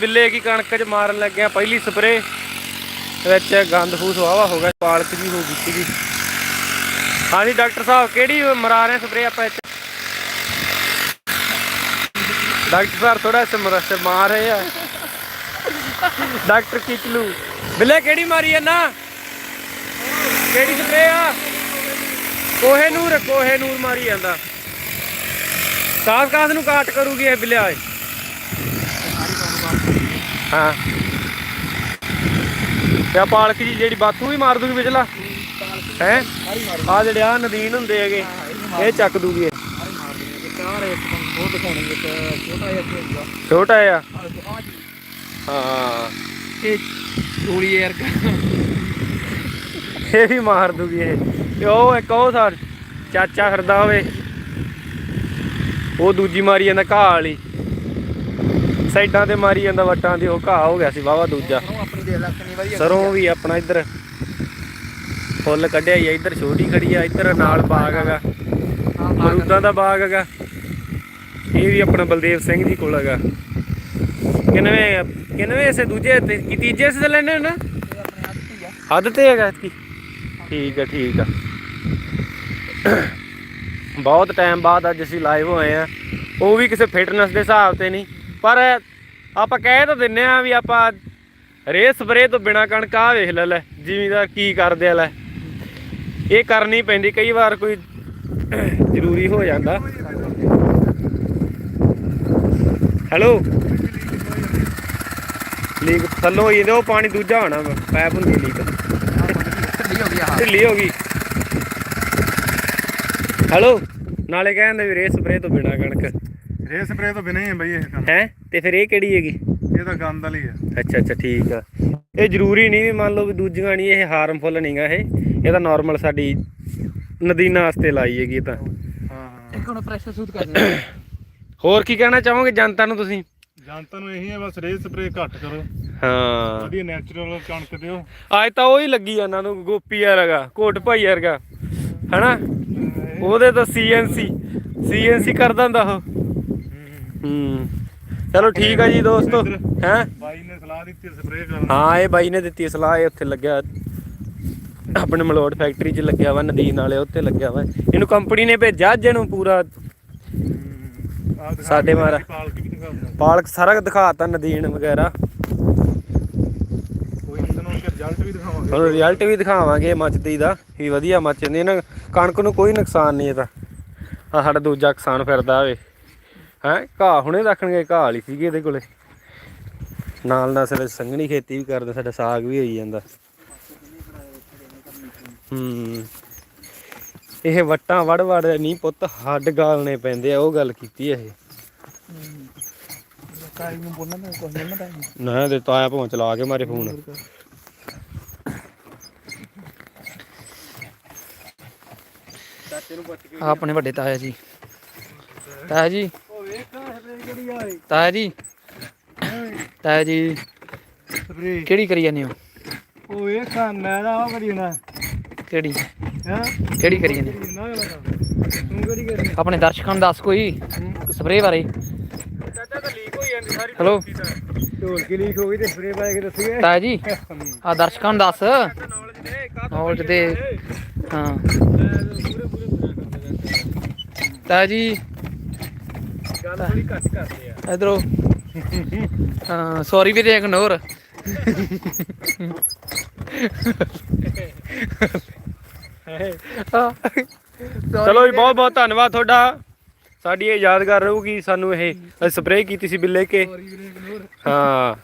ਬਿੱਲੇ ਕੀ ਕਣਕ ਚ ਮਾਰਨ ਲੱਗਿਆ, ਪਹਿਲੀ ਸਪਰੇ ਵਿੱਚ ਗੰਦ ਫੂਸ ਵਾਵਾ ਹੋ ਗਿਆ, ਪਾਲਕ ਵੀ ਹੋ ਗਈ ਸੀਗੀ। ਹਾਂਜੀ, ਡਾਕਟਰ ਸਾਹਿਬ, ਕਿਹੜੀ ਮਰਾ ਰਹੇ ਸਪਰੇ ਆਪਾਂ ਇੱਥੇ? ਡਾਕਟਰ ਸਾਹਿਬ ਥੋੜਾ ਸਮਰ ਸੇ ਮਾਰ ਰਹੇ ਆ। ਡਾਕਟਰ ਕਿਚਲੂ, ਬਿੱਲੇ ਕਿਹੜੀ ਮਾਰੀ ਆ ਨਾ? ਕਿਹੜੀ ਸਪਰੇ ਆ? ਕੋਹੇ ਨੂਰ ਕੋਹੇ ਨੂਰ ਮਾਰੀ ਜਾਂਦਾ। ਕਾਸ ਕਾਸ ਨੂੰ ਕਾਟ ਕਰੂਗੀ ਇਹ ਬਿੱਲਿਆ ਏ ਹਾਂ। ਤੇ ਪਾਲਕ ਜੀ ਜਿਹੜੀ ਬਾਥੂ ਵੀ ਮਾਰ ਦੂਗੀ ਵਿਚਲਾ। ਹੈ? ਆ ਜਿਹੜੇ ਆ ਨਦੀਨ ਹੁੰਦੇ ਹੈਗੇ ਇਹ ਚੱਕ ਦੂਗੀ ਇਹ। ਛੋਟਾ ਆ ਹਾਂ। ਇਹ ਗੋਲੀ ਯਾਰ। ਇਹ ਵੀ ਮਾਰ ਦੂਗੀ ਇਹ। ਤੇ ਉਹ ਇੱਕ ਉਹ ਸਰ ਚਾਚਾ ਫਿਰਦਾ ਹੋਵੇ। ਉਹ ਦੂਜੀ ਮਾਰੀ ਜਾਂਦਾ ਘਾਹ ਵਾਲੀ। ਸਾਈਡਾਂ ਤੇ ਮਾਰੀ ਜਾਂਦਾ ਵਟਾਂ ਦੀ ਉਹ ਘਾਹ ਹੋ ਗਿਆ ਸੀ ਵਾਵਾ ਦੂਜਾ। ਆਪਣੀ ਵਧੀਆ ਸਰੋਂ ਵੀ ਆਪਣਾ ਇੱਧਰ। ਫੁੱਲ ਕੱਢਿਆ ਹੀ ਆ ਇੱਧਰ ਛੋਟੀ ਖੜੀ ਆ ਇੱਧਰ ਨਾਲ ਬਾਗ ਹੈਗਾ। ਮਰੂਦਾਂ ਦਾ ਬਾਗ ਹੈਗਾ। ਇਹ ਵੀ ਆਪਣਾ ਬਲਦੇਵ ਸਿੰਘ ਜੀ ਕੋਲ ਹੈਗਾ। ਕਿਨਵੇਂ ਕਿਨਵੇਂ ਇਸੇ ਦੂਜੇ ਤੇ ਕੀ ਤੀਜੇ ਸੇ ਲੈਣੇ ਨਾ ਹੀ ਹੱਦ ਤੇ ਹੈਗਾ ਕੀ ਠੀਕ ਆ ਠੀਕ ਆ। ਬਹੁਤ ਟਾਈਮ ਬਾਅਦ ਅੱਜ ਅਸੀਂ ਲਾਈਵ ਹੋਏ ਆ। ਉਹ ਵੀ ਕਿਸੇ ਫਿਟਨੈਸ ਦੇ ਹਿਸਾਬ ਤੇ ਨਹੀਂ। ਪਰ ਆਪਾਂ ਕਹਿ ਤਾਂ ਦਿੰਨੇ ਆ ਵੀ ਆਪਾਂ ਰੇ ਸਪਰੇ ਤੋਂ ਬਿਨਾ ਕਣਕ ਆ ਵੇਖ ਲੈ ਲੈ ਜ਼ਿਮੀਦਾਰ ਕੀ ਕਰਦੇ ਆ ਲੈ। ਇਹ ਕਰਨੀ ਪੈਂਦੀ ਕਈ ਵਾਰ ਕੋਈ ਜ਼ਰੂਰੀ ਹੋ ਜਾਂਦਾ। ਹੈਲੋ? ਲੀਕ ਥੱਲੋਂ ਹੋਈ ਜਾਂਦੇ ਉਹ ਪਾਣੀ ਦੂਜਾ ਹੋਣਾ ਵਾ, ਪੈਪ ਹੁੰਦੀ ਲੀਕ। ਢਿੱਲੀ ਹੋ ਗਈ। ਹੈਲੋ? ਨਾਲੇ ਕਹਿੰਦੇ ਵੀ ਰੇ ਸਪਰੇ ਤੋਂ ਬਿਨਾ ਕਣਕ। ਰੇ ਸਪਰੇ ਤੋਂ ਬਿਨਾਂ ਹੀ ਹੈ ਬਈ ਇਹ ਕੰਮ ਹੈ? ਤੇ ਫਿਰ ਇਹ ਕਿਹੜੀ ਹੈਗੀ? ਇਹ ਤਾਂ ਗੰਦ ਵਾਲੀ ਹੈ ਅੱਛਾ ਅੱਛਾ ਠੀਕ ਆ। ਇਹ ਜ਼ਰੂਰੀ ਨਹੀਂ ਵੀ ਮੰਨ ਲਓ ਵੀ ਦੂਜੀਆਂ ਨਹੀਂ ਇਹ ਹਾਰਮਫੁਲ ਨਹੀਂਗਾ ਇਹ। ਇਹ ਤਾਂ ਨਾਰਮਲ ਸਾਡੀ ਨਦੀਨਾਂ ਵਾਸਤੇ ਲਾਈ ਹੈਗੀ ਇਹ ਤਾਂ। ਹਾਂ ਹਾਂ। ਇੱਕ ਹੁਣ ਪ੍ਰੈਸ਼ਰ ਸੂਟ ਕਰ ਦੇ ਹੋਰ ਕੀ ਕਹਿਣਾ ਚਾਹੋਗੇ ਜਨਤਾ ਨੂੰ ਤੁਸੀਂ? ਜਨਤਾ ਨੂੰ ਇਹੀ ਹੈ ਬਸ ਰੇ ਸਪਰੇ ਘੱਟ ਕਰੋ। ਹਾਂ। ਵਧੀਆ ਨੈਚੁਰਲ ਕਣਕ ਦਿਓ। ਅੱਜ ਤਾਂ ਉਹੀ ਲੱਗੀ ਉਹਨਾਂ ਨੂੰ ਗੋਪੀ ਵਰਗਾ ਕੋਟ ਭਾਈ ਵਰਗਾ। ਹਨਾ? ਉਹਦੇ ਤਾਂ ਸੀਐਨਸੀ ਸੀਐਨਸੀ ਕਰਦਾ ਹੁੰਦਾ ਉਹ। ਹੂੰ। ਚਲੋ ਠੀਕ ਆ ਜੀ ਦੋਸਤੋ ਹੈ? ਬਾਈ ਨੇ ਸਲਾਹ ਦਿੱਤੀ ਸਪਰੇ ਕਰਨ ਹਾਂ ਇਹ ਬਾਈ ਨੇ ਦਿੱਤੀ ਸਲਾਹ ਇਹ ਉੱਥੇ ਲੱਗਿਆ ਆਪਣੇ ਮਲੋਟ ਫੈਕਟਰੀ 'ਚ ਲੱਗਿਆ ਵਾ ਨਦੀਨ ਵਾਲੇ ਉੱਥੇ ਲੱਗਿਆ ਵਾ। ਇਹਨੂੰ ਕੰਪਨੀ ਨੇ ਭੇਜਿਆ ਅੱਜ ਇਹਨੂੰ ਪੂਰਾ ਸਾਡੇ ਮਾਰਾ। ਪਾਲਕ ਸਾਰਾ ਦਿਖਾਤਾ ਨਦੀਨ ਵਗੈਰਾ। ਹੁਣ ਰਿਜ਼ਲਟ ਵੀ ਦਿਖਾਵਾਂਗੇ ਮੱਚਦੀ ਦਾ ਵੀ ਵਧੀਆ ਮੱਚਦੀ ਇਹਨਾਂ ਕਣਕ ਨੂੰ ਕੋਈ ਨੁਕਸਾਨ ਨਹੀਂ ਇਹਦਾ। ਆ ਸਾਡਾ ਦੂਜਾ ਕਿਸਾਨ ਫਿਰਦਾ ਹੋਵੇ ਹੈ? ਘਾਹ ਹੁਣੇ ਰੱਖਣਗੇ ਘਾਹ ਵਾਲੀ ਸੀਗੀ ਇਹਦੇ ਕੋਲੇ। ਨਾਲ ਨਾਲ ਸਾਡੇ ਸੰਘਣੀ ਖੇਤੀ ਵੀ ਕਰਦੇ ਸਾਡਾ ਸਾਗ ਵੀ ਹੋਈ ਜਾਂਦਾ। ਹੂੰ। ਇਹ ਵੱਟਾਂ ਵੜ ਵੜ ਨਹੀਂ ਪੁੱਤ ਹੱਡ ਗਾਲਣੇ ਪੈਂਦੇ ਆ ਉਹ ਗੱਲ ਕੀਤੀ ਇਹ। ਕਾਈ ਨੂੰ ਬੋਲਣਾ ਤਾਂ ਕੁਝ ਨਹੀਂ ਪਤਾ ਨਾ ਦੇ ਤਾਇਆ ਭਾਵੇਂ ਚਲਾ ਕੇ ਮਾਰੇ ਫੋਨ। ਆ ਆਪਣੇ ਵੱਡੇ ਤਾਇਆ ਜੀ। ਤਾਇਆ ਜੀ ਤਾਇਆ ਜੀ। ਤਾਇਆ ਜੀ ਸਪਰੇ ਕਿਹੜੀ ਕਰੀ ਜਾਂਦੇ ਹੋ? ਉਹ ਇਹ ਖਾਨਾ ਦਾ ਉਹ ਕਰੀ ਨਾ ਕਿਹੜੀ? ਹਾਂ? ਕਿਹੜੀ ਕਰੀ ਜਾਂਦੇ? ਨਾ ਤੂੰ ਕਿਹੜੀ ਕਰੀ ਆਪਣੇ ਦਰਸ਼ਕਾਂ ਨੂੰ ਦੱਸ ਕੋਈ ਸਪਰੇਅ ਬਾਰੇ। ਚਾਚਾ ਤਾਂ ਲੀਕ ਹੋਈ ਜਾਂਦੀ ਸਾਰੀ ਹੈਲੋ। ਢੋਲ ਕੀ ਲੀਕ ਹੋ ਗਈ ਤੇ ਸਪਰੇ ਪਾ ਕੇ ਦੱਸੀਏ ਤਾਇਆ ਜੀ ਆ ਦਰਸ਼ਕਾਂ ਨੂੰ ਦੱਸ। ਨੌਲੇਜ ਦੇ। ਹਾਂ। ਤਾਇਆ ਜੀ ਗੱਲ ਥੋੜੀ ਘੱਟ ਕਰਦੇ ਆ। ਇਧਰੋਂ। ਹਾਂ ਸੌਰੀ ਵੀ ਦੇ ਇਗਨੋਰ ਚਲੋ ਜੀ ਬਹੁਤ ਬਹੁਤ ਧੰਨਵਾਦ ਤੁਹਾਡਾ। ਸਾਡੀ ਇਹ ਯਾਦਗਾਰ ਰਹੂਗੀ ਸਾਨੂੰ ਇਹ ਸਪਰੇਅ ਕੀਤੀ ਸੀ ਬਿੱਲੇ ਕੇ। ਹਾਂ।